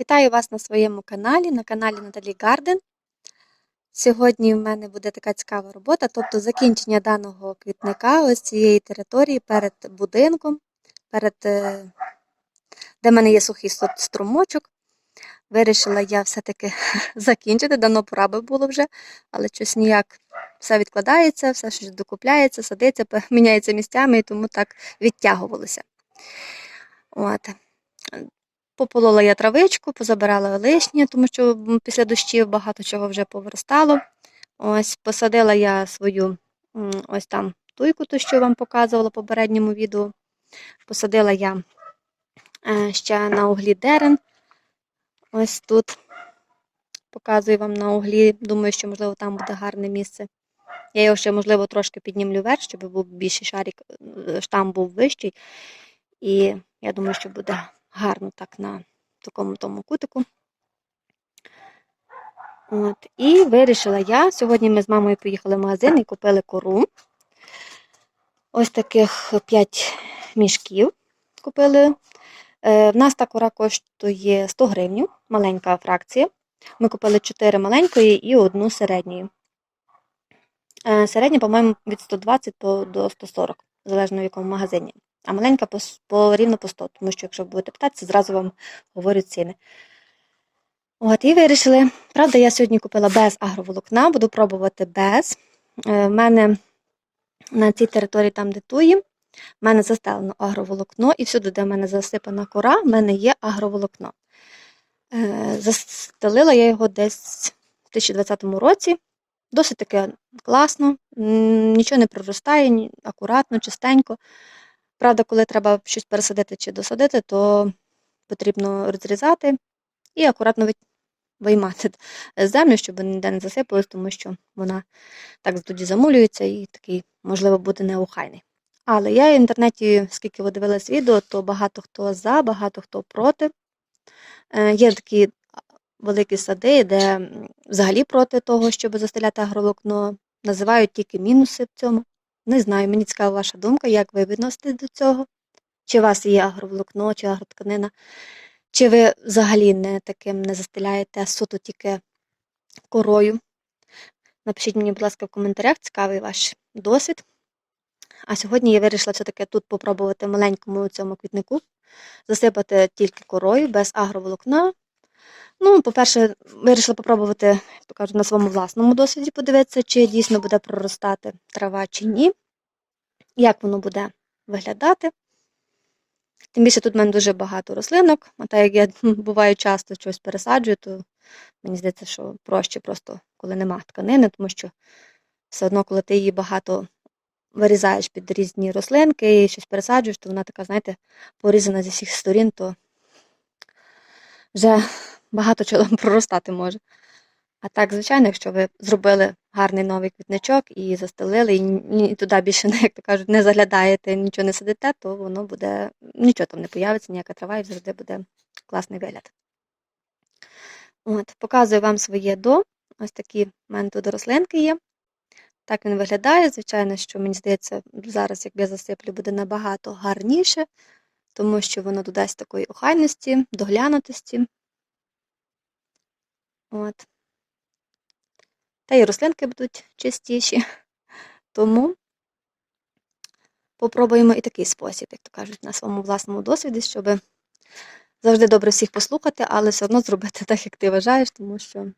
Вітаю вас на своєму каналі, на каналі Наталі Гарден. Сьогодні в мене буде така цікава робота, тобто закінчення даного квітника ось цієї території перед будинком, перед, е, де в мене є сухий струмочок. Вирішила я все-таки закінчити, давно пора би було вже, але щось ніяк все відкладається, все щось докупляється, садиться, міняється місцями, і тому так відтягувалося. От. Пополола я травичку, позабирала лишнє, тому що після дощів багато чого вже повиростало. Ось посадила я свою ось там туйку, ту, що вам показувала в попередньому відео. Посадила я е, ще на углі дерен. Ось тут показую вам на углі. Думаю, що, можливо, там буде гарне місце. Я його ще, можливо, трошки піднімлю вверх, щоб був більший шарик, е, штам був вищий. І я думаю, що буде гарно так на такому тому кутику. От. І вирішила я. Сьогодні ми з мамою поїхали в магазин і купили кору. Ось таких 5 мішків купили. Е, в нас та кора коштує 100 гривень, маленька фракція. Ми купили 4 маленької і одну середньої. Е, середня, по-моєму, від 120 до 140, залежно в якому магазині. А маленька по, по рівно по 100, тому що якщо будете питатися, зразу вам говорю ціни. От, і вирішили. Правда, я сьогодні купила без агроволокна, буду пробувати без. Е, В мене на цій території, там, де туї, в мене застелено агроволокно, і всюди, де в мене засипана кора, в мене є агроволокно. Е, Застелила я його десь в 2020 році. Досить таки класно, нічого не проростає, акуратно, чистенько. Правда, коли треба щось пересадити чи досадити, то потрібно розрізати і акуратно виймати землю, щоб ніде не засипалось, тому що вона так тоді замулюється і такий, можливо, буде неохайний. Але я в інтернеті, скільки ви дивились відео, то багато хто за, багато хто проти. Е, Є такі великі сади, де взагалі проти того, щоб застеляти агроволокно, називають тільки мінуси в цьому. Не знаю, мені цікава ваша думка, як ви відноситесь до цього. Чи у вас є агроволокно, чи агротканина, чи ви взагалі не таким не застеляєте, суто тільки корою. Напишіть мені, будь ласка, в коментарях, цікавий ваш досвід. А сьогодні я вирішила все-таки тут попробувати маленькому цьому квітнику засипати тільки корою, без агроволокна. Ну, по-перше, вирішила попробувати, кажуть, на своєму власному досвіді подивитися, чи дійсно буде проростати трава чи ні, як воно буде виглядати. Тим більше тут в мене дуже багато рослинок, а так як я буваю часто щось пересаджую, то мені здається, що проще просто, коли нема тканини, тому що все одно, коли ти її багато вирізаєш під різні рослинки і щось пересаджуєш, то вона така, знаєте, порізана зі всіх сторін, то вже багато чого проростати може. А так, звичайно, якщо ви зробили гарний новий квітничок і застелили, і туди більше, як то кажуть, не заглядаєте, нічого не сидите, то воно буде, нічого там не появиться, ніяка трава, і завжди буде класний вигляд. От, показую вам своє до. Ось такі в мене тут рослинки є. Так він виглядає. Звичайно, що мені здається, зараз, як я засиплю, буде набагато гарніше, тому що воно додасть такої охайності, доглянутості. От. Та й рослинки будуть чистіші. Тому попробуємо і такий спосіб, як то кажуть, на своєму власному досвіді, щоб завжди добре всіх послухати, але все одно зробити так, як ти вважаєш, тому що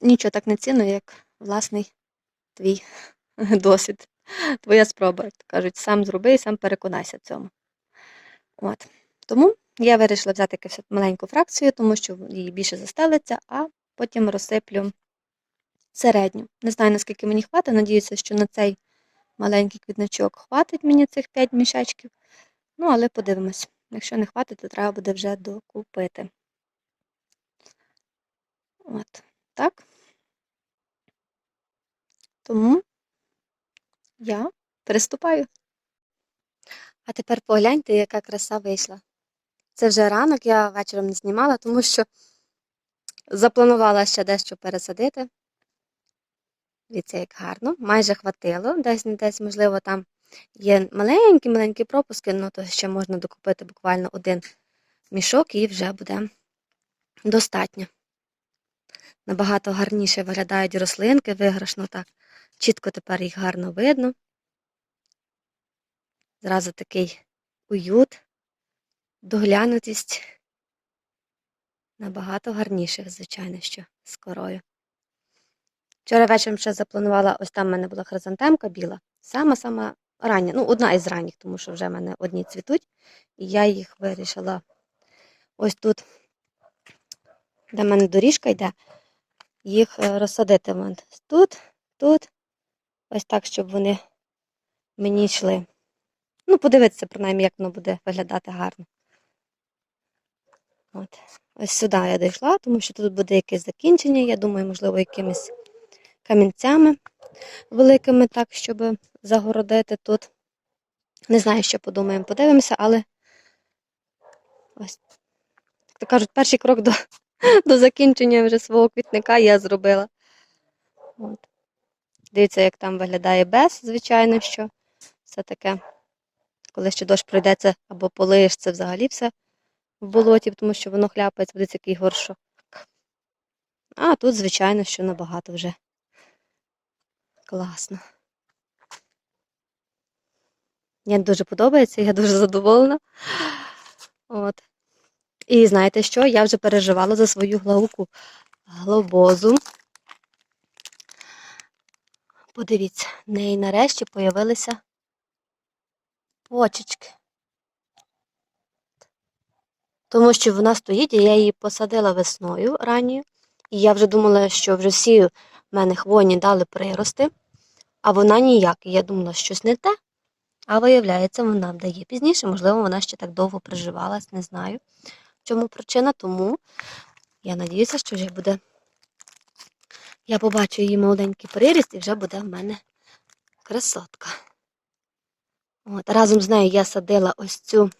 нічого так не цінно, як власний твій досвід, твоя спроба, як то кажуть, сам зроби і сам переконайся цьому. От. Тому я вирішила взяти маленьку фракцію, тому що її більше застелиться, а потім розсиплю середню. Не знаю, наскільки мені хватить. Надіюся, що на цей маленький квітничок хватить мені цих 5 мішечків. Ну, але подивимось. Якщо не хватить, то треба буде вже докупити. От, так. Тому я приступаю. А тепер погляньте, яка краса вийшла. Це вже ранок, я вечором не знімала, тому що запланувала ще дещо пересадити. Дивіться, як гарно, майже хватило. Десь не десь, можливо, там є маленькі, маленькі пропуски, ну то ще можна докупити буквально один мішок і вже буде достатньо. Набагато гарніше виглядають рослинки, виграшно так. Чітко тепер їх гарно видно. Зразу такий уют, доглянутість. Набагато гарніше, звичайно, що з корою. Вчора вечором ще запланувала, ось там в мене була хризантемка біла. Сама-сама рання, ну, одна із ранніх, тому що вже в мене одні цвітуть. І я їх вирішила ось тут, де в мене доріжка йде, їх е, розсадити. Тут, тут, ось так, щоб вони мені йшли. Ну, подивитися, принаймні, як воно буде виглядати гарно. От. Ось сюди я дійшла, тому що тут буде якесь закінчення, я думаю, можливо, якимись камінцями великими, так, щоб загородити тут. Не знаю, що подумаємо, подивимося, але ось, як то кажуть, перший крок до, до закінчення вже свого квітника я зробила. От. Дивіться, як там виглядає без, звичайно, що все таке, коли ще дощ пройдеться або полиєш, це взагалі все в болоті, тому що воно хляпається, буде такий горшок. А тут, звичайно, що набагато вже класно. Мені дуже подобається, я дуже задоволена. От. І знаєте що? Я вже переживала за свою глауку глобозу. Подивіться, в неї нарешті появилися почечки. Тому що вона стоїть, і я її посадила весною ранньою. І я вже думала, що вже всі в мене хвойні дали прирости, а вона ніяк. І я думала, щось не те. А виявляється, вона вдає пізніше, можливо, вона ще так довго приживалась, не знаю, в чому причина, тому я надіюся, що вже буде. Я побачу її молоденький приріст і вже буде в мене красотка. От, разом з нею я садила ось цю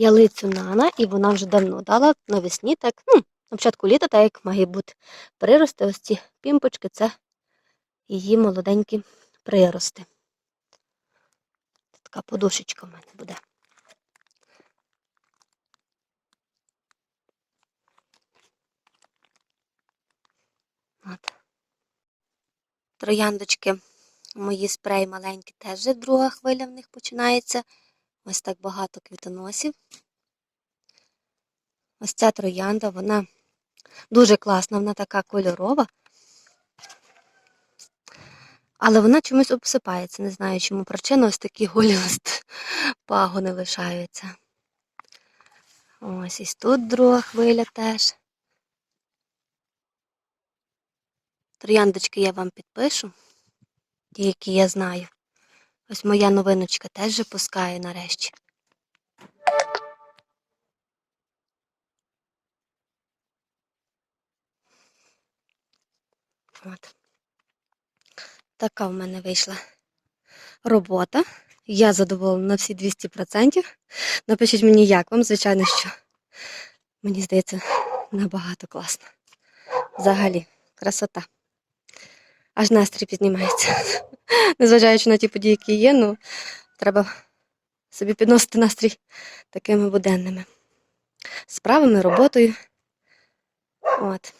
ялицю Нана, і вона вже давно дала навесні, так, ну, на початку літа, так як має бути прирости, ось ці пімпочки, це її молоденькі прирости. Така подушечка в мене буде. От. Трояндочки, мої спреї маленькі, теж друга хвиля в них починається. Ось так багато квітоносів. Ось ця троянда, вона дуже класна, вона така кольорова. Але вона чомусь обсипається. Не знаю, чому причина ось такі голі пагони лишаються. Ось і тут друга хвиля теж. Трояндочки я вам підпишу, ті, які я знаю. Ось моя новиночка теж вже пускає нарешті. От. Така в мене вийшла робота. Я задоволена на всі 200%. Напишіть мені, як вам, звичайно, що мені здається, набагато класно. Взагалі, красота. Аж настрій піднімається. Незважаючи на ті події, які є, ну треба собі підносити настрій такими буденними справами, роботою. От.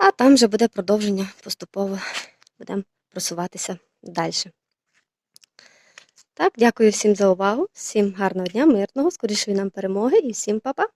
А там вже буде продовження поступово будемо просуватися далі. Так, дякую всім за увагу, всім гарного дня, мирного, скорішої нам перемоги і всім па-па!